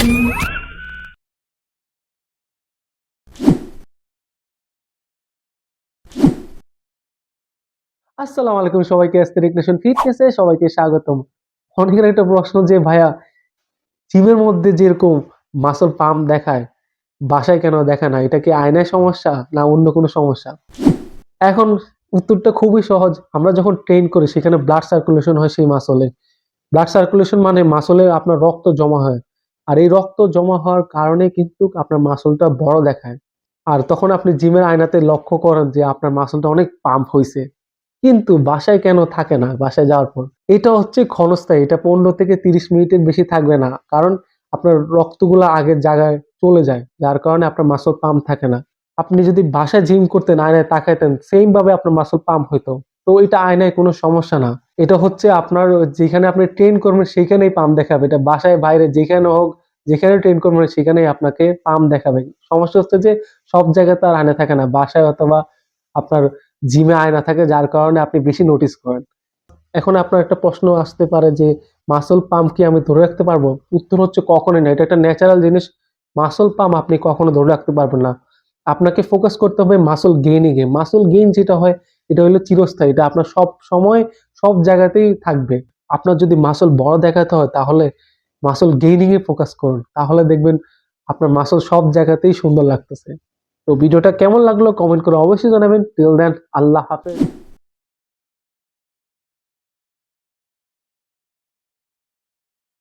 আসসালামু আলাইকুম সবাইকে অ্যাস্থেটিক নেশন ফিটনেসে সবাইকে স্বাগতম। অনেকের একটা প্রশ্ন যে, ভাইয়া, জিমের মধ্যে যেরকম মাসল পাম্প দেখায়, বাসায় কেন দেখায় না? এটা কি আয়নায় সমস্যা না অন্য কোনো সমস্যা? এখন উত্তরটা খুবই সহজ। আমরা যখন ট্রেন করি, সেখানে ব্লাড সার্কুলেশন হয় সেই মাসলে ব্লাড সার্কুলেশন মানে মাসলে আপনার রক্ত জমা হয়। আর এই রক্ত জমা হওয়ার কারণে কিন্তু আপনার মাসলটা বড় দেখায়। আর তখন আপনি জিমের আয়নাতে লক্ষ্য করেন যে আপনার মাসলটা অনেক পাম্প হয়েছে কিন্তু বাসায় কেন থাকে না? বাসায় যাওয়ার পর। এটা হচ্ছে ক্ষণস্থায়ী। এটা পনেরো থেকে তিরিশ মিনিটের বেশি থাকবে না। কারণ আপনার রক্তগুলো আগের জায়গায় চলে যায়। যার কারণে আপনার মাসল পাম্প থাকে না। আপনি যদি বাসায় জিম করতেন, আয়নায় তাকাইতেন সেম ভাবে আপনার মাসল পাম্প হইতো। তো এটা আয়নায় কোনো সমস্যা না। এটা হচ্ছে আপনার যেখানে আপনি ট্রেন করবেন, সেখানেই পাম্প দেখাবে। এটা বাসায়, বাইরে যেখানে হোক যেখানে ট্রেন করবেন সেখানেই আপনাকে পাম্প দেখাবে। সমস্যা হচ্ছে যে সব জায়গায় তো আর আয়না থাকে না। বাসায় অথবা আপনার জিমে আয়না থাকে, যার কারণে আপনি বেশি নোটিস করেন। এখন আপনার একটা প্রশ্ন আসতে পারে যে মাসল পাম্প কি আমি ধরে রাখতে পারব? উত্তর হচ্ছে কখনোই না। এটা একটা ন্যাচারাল জিনিস। মাসল পাম্প আপনি কখনো ধরে রাখতে পারবেন না। আপনাকে ফোকাস করতে হবে মাসল গেইনিং এ মাসল গেইন যেটা হয়, এটা হলো চিরস্থায়ী। এটা আপনার সব সময় সব জায়গাতেই থাকবে। আপনার যদি মাসল বড় দেখাতে হয়, তাহলে মাসল গেইনিং এ ফোকাস করুন, তাহলে দেখবেন আপনার মাসল সব জায়গাতেই সুন্দর লাগতেছে। তো ভিডিওটা কেমন লাগল কমেন্ট করে অবশ্যই জানাবেন। টিল দেন আল্লাহ হাফেজ।